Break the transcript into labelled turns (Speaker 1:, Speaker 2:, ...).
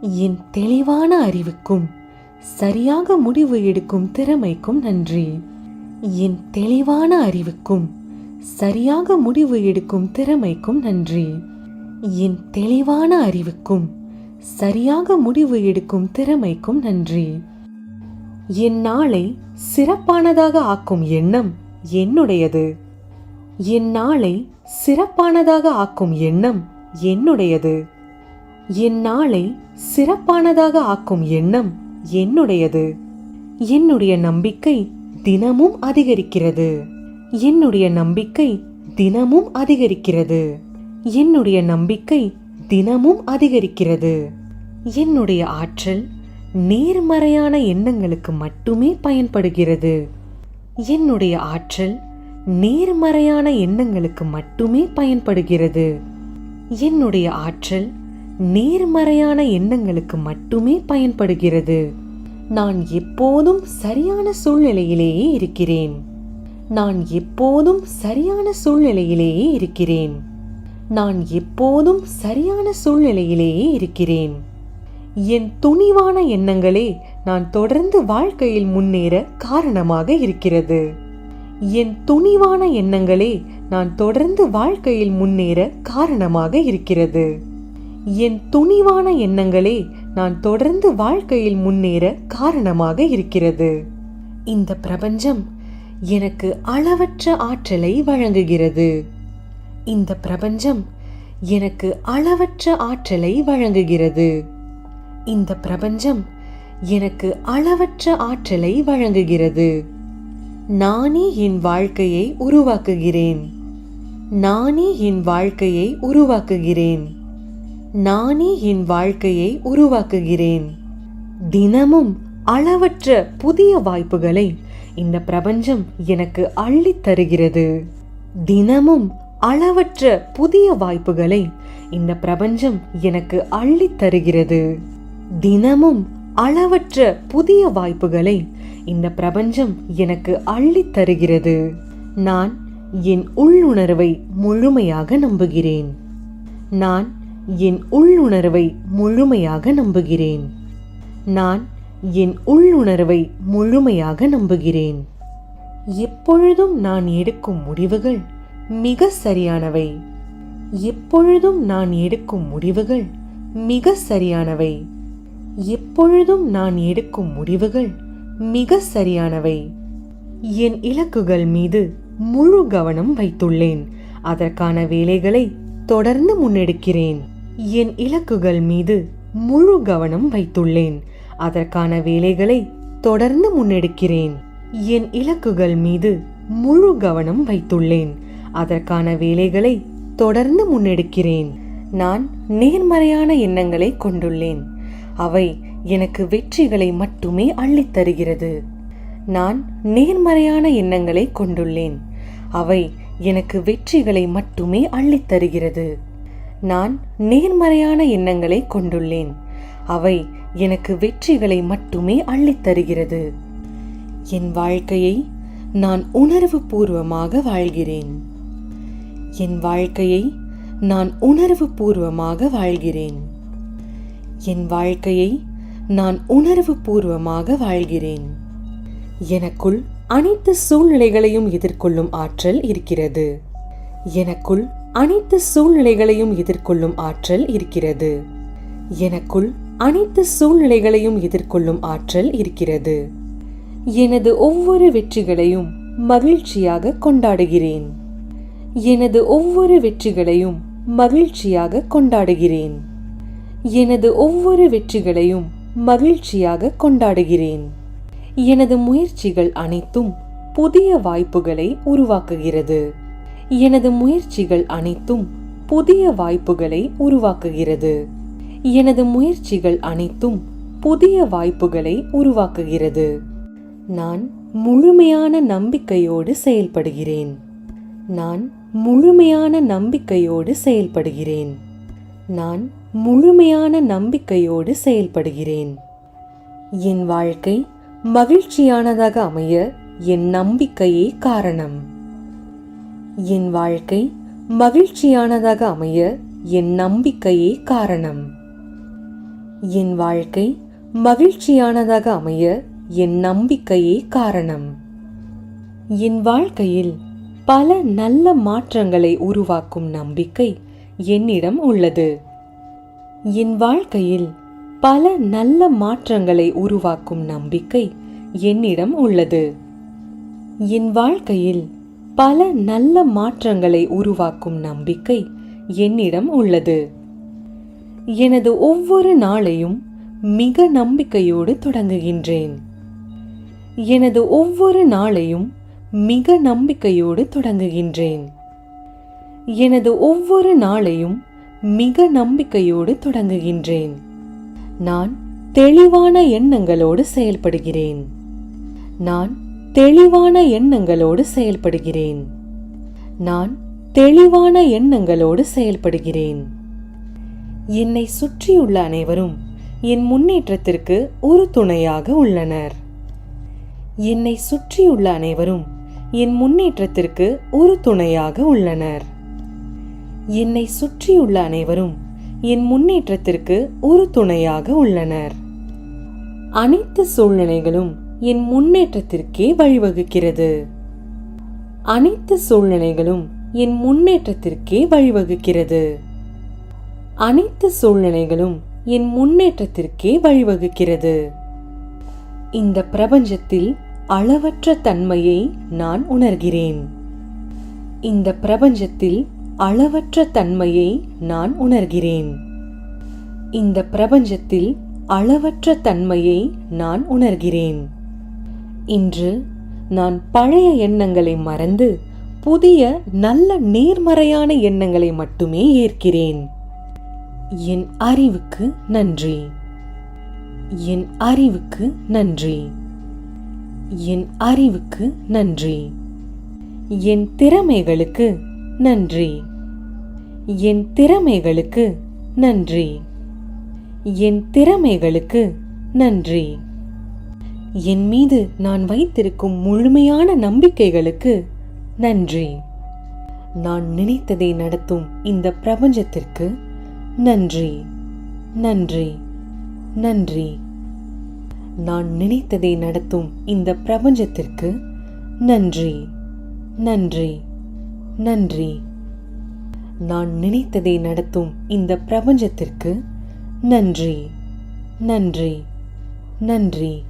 Speaker 1: என் தெளிவான அறிவுக்கும் சரியாக முடிவு எடுக்கும் திறமைக்கும் நன்றி. என் தெளிவான அறிவுக்கும் சரியாக முடிவு எடுக்கும் திறமைக்கும் நன்றி. என் தெளிவான அறிவுக்கும் சரியாக முடிவு எடுக்கும் திறமைக்கும் நன்றி. என் நாளை சிறப்பானதாக ஆக்கும் எண்ணம் என்னுடையது? என் நாளை சிறப்பானதாக ஆக்கும் எண்ணம் என்னுடையது? என் நாளை சிறப்பானதாக ஆக்கும் எண்ணம் என்னுடையது. என்னுடைய நம்பிக்கை தினமும் அதிகரிக்கிறது. என்னுடைய நம்பிக்கை தினமும் அதிகரிக்கிறது. என்னுடைய நம்பிக்கை தினமும் அதிகரிக்கிறது. என்னுடைய ஆற்றல் நேர்மறையான எண்ணங்களுக்கு மட்டுமே பயன்படுகிறது. என்னுடைய ஆற்றல் நேர்மறையான எண்ணங்களுக்கு மட்டுமே பயன்படுகிறது. என்னுடைய ஆற்றல் நேர்மறையான எண்ணங்களுக்கு மட்டுமே பயன்படுகிறது. நான் எப்போதும் சரியான சூழ்நிலையிலேயே இருக்கிறேன். நான் எப்போதும் சரியான சூழ்நிலையிலேயே இருக்கிறேன். நான் எப்போதும் சரியான சூழ்நிலையிலேயே இருக்கிறேன். என் துணிவான எண்ணங்களே நான் தொடர்ந்து வாழ்க்கையில் முன்னேற காரணமாக இருக்கிறது. என் துணிவான எண்ணங்களே நான் தொடர்ந்து வாழ்க்கையில் முன்னேற காரணமாக இருக்கிறது. என் துணிவான எண்ணங்களே நான் தொடர்ந்து வாழ்க்கையில் முன்னேற காரணமாக இருக்கிறது. இந்த பிரபஞ்சம் எனக்கு அளவற்ற ஆற்றலை வழங்குகிறது. இந்த பிரபஞ்சம் எனக்கு அளவற்ற ஆற்றலை வழங்குகிறது. இந்த பிரபஞ்சம் எனக்கு அளவற்ற ஆற்றலை வழங்குகிறது. நானே என் வாழ்க்கையை உருவாக்குகிறேன். நானே என் வாழ்க்கையை உருவாக்குகிறேன். நானே என் வாழ்க்கையை உருவாக்குகிறேன். தினமும் அளவற்ற புதிய வாய்ப்புகளை இந்த பிரபஞ்சம் எனக்கு அள்ளித் தருகிறது. தினமும் அளவற்ற புதிய வாய்ப்புகளை இந்த பிரபஞ்சம் எனக்கு அள்ளித் தருகிறது. தினமும் அளவற்ற புதிய வாய்ப்புகளை இந்த பிரபஞ்சம் எனக்கு அள்ளித் தருகிறது. நான் என் உள்ளுணர்வை முழுமையாக நம்புகிறேன். நான் என் உள்ளுணர்வை முழுமையாக நம்புகிறேன். நான் என் உள்ளுணர்வை முழுமையாக நம்புகிறேன். எப்பொழுதும் நான் எடுக்கும் முடிவுகள் மிக சரியானவை. எப்பொழுதும் நான் எடுக்கும் முடிவுகள் மிக சரியானவை. எப்பொழுதும் நான் எடுக்கும் முடிவுகள் மிக சரியானவை. என் இலக்குகள் மீது முழு கவனம் வைத்துள்ளேன். அதற்கான வேலைகளை தொடர்ந்து முன்னெடுக்கிறேன். என் இலக்குகள் மீது முழு கவனம் வைத்துள்ளேன். அதற்கான வேலைகளை தொடர்ந்து முன்னெடுக்கிறேன். என் இலக்குகள் மீது முழு கவனம் வைத்துள்ளேன். அதற்கான வேலைகளை தொடர்ந்து முன்னெடுக்கிறேன். நான் நேர்மறையான எண்ணங்களை கொண்டுள்ளேன். அவை எனக்கு வெற்றிகளை மட்டுமே அள்ளித் தருகிறது. நான் நேர்மறையான எண்ணங்களை கொண்டுள்ளேன். அவை எனக்கு வெற்றிகளை மட்டுமே அள்ளித் தருகிறது. நான் நேர்மறையான எண்ணங்களை கொண்டுள்ளேன். அவை எனக்கு வெற்றிகளை மட்டுமே அள்ளித் தருகிறது. என் வாழ்க்கையை நான் உணர்வு பூர்வமாக வாழ்கிறேன். என் வாழ்க்கையை நான் உணர்வு பூர்வமாக வாழ்கிறேன். என் வாழ்க்கையை நான் உணர்வு பூர்வமாக வாழ்கிறேன். எனக்குள் அனைத்து சூழ்நிலைகளையும் எதிர்கொள்ளும் ஆற்றல் இருக்கிறது. எனக்குள் அனைத்து சூழ்நிலைகளையும் எதிர்கொள்ளும் ஆற்றல் இருக்கிறது. எனக்குள் அனைத்து சூழ்நிலைகளையும் எதிர்கொள்ளும் ஆற்றல் இருக்கிறது. எனது ஒவ்வொரு வெற்றிகளையும் மகிழ்ச்சியாக கொண்டாடுகிறேன். எனது ஒவ்வொரு வெற்றிகளையும் மகிழ்ச்சியாக கொண்டாடுகிறேன். எனது ஒவ்வொரு வெற்றிகளையும் மகிழ்ச்சியாக கொண்டாடுகிறேன். எனது முயற்சிகள் அனைத்தும் புதிய வாய்ப்புகளை உருவாக்குகிறது. எனது முயற்சிகள் அனைத்தும் புதிய வாய்ப்புகளை உருவாக்குகிறது. எனது முயற்சிகள் அனைத்தும் புதிய வாய்ப்புகளை உருவாக்குகிறது. நான் முழுமையான நம்பிக்கையோடு செயல்படுகிறேன். நான் முழுமையான நம்பிக்கையோடு செயல்படுகிறேன். நான் முழுமையான நம்பிக்கையோடு செயல்படுகிறேன். என் வாழ்க்கை மகிழ்ச்சியானதாக அமைய என் நம்பிக்கையே காரணம். என் வாழ்க்கை மகிழ்ச்சியானதாக அமைய என் நம்பிக்கையே காரணம். என் வாழ்க்கை மகிழ்ச்சியானதாக அமைய என் நம்பிக்கையே காரணம். என் வாழ்க்கையில் பல நல்ல மாற்றங்களை உருவாக்கும் நம்பிக்கை என்னிடம் உள்ளது. என் வாழ்க்கையில் பல நல்ல மாற்றங்களை உருவாக்கும் நம்பிக்கை என்னிடம் உள்ளது. என் வாழ்க்கையில் பல நல்ல மாற்றங்களை உருவாக்கும் நம்பிக்கை என்னிடம் உள்ளது. எனது ஒவ்வொரு நாளையும் மிக நம்பிக்கையோடு தொடங்குகின்றேன். எனது ஒவ்வொரு நாளையும் மிக நம்பிக்கையோடு தொடங்குகின்றேன். எனது ஒவ்வொரு நாளையும் மிக நம்பிக்கையோடு தொடங்குகின்றேன். நான் தெளிவான எண்ணங்களோடு செயல்படுகிறேன். நான் தெளிவான எண்ணங்களோடு செயல்படுகிறேன். நான் தெளிவான எண்ணங்களோடு செயல்படுகிறேன். என்னை சுற்றியுள்ள அனைவரும் என் முன்னேற்றத்திற்கு ஒரு துணையாக உள்ளனர். என்னை சுற்றியுள்ள அனைவரும் என் முன்னேற்றத்திற்கு ஒரு துணையாக உள்ளனர். என்னை சுற்றியுள்ள அனைவரும் என் முன்னேற்றத்திற்கு ஒரு துணையாக உள்ளனர். அனைத்து சூழ்நிலைகளும் என் முன்னேற்றத்திற்கே வழிவகுக்கிறது. அனைத்து சூழ்நிலைகளும் என் முன்னேற்றத்திற்கே வழிவகுக்கிறது. அனைத்து சூழ்நிலைகளும் என் முன்னேற்றத்திற்கே வழிவகுக்கிறது. இந்த பிரபஞ்சத்தில் அளவற்ற தன்மையை நான் உணர்கிறேன். இந்த பிரபஞ்சத்தில் அளவற்ற தன்மையை நான் உணர்கிறேன். இந்த பிரபஞ்சத்தில் அளவற்ற தன்மையை நான் உணர்கிறேன். இன்று நான் பழைய எண்ணங்களை மறந்து புதிய நல்ல நேர்மறையான எண்ணங்களை மட்டுமே ஏற்கிறேன். என் அறிவுக்கு நன்றி. என் அறிவுக்கு நன்றி. என் அறிவுக்கு நன்றி. என் திறமைகளுக்கு நன்றி. என் திறமைகளுக்கு நன்றி. என் திறமைகளுக்கு நன்றி. என் மீது நான் வைத்திருக்கும் முழுமையான நம்பிக்கைகளுக்கு நன்றி. நான் நினைத்ததை நடத்தும் இந்த பிரபஞ்சத்திற்கு நன்றி. நன்றி. நன்றி. நான் நினைத்ததை நடத்தும் இந்த பிரபஞ்சத்திற்கு நன்றி. நன்றி. நன்றி. நான் நினைத்ததை நடத்தும் இந்த பிரபஞ்சத்திற்கு நன்றி. நன்றி. நன்றி.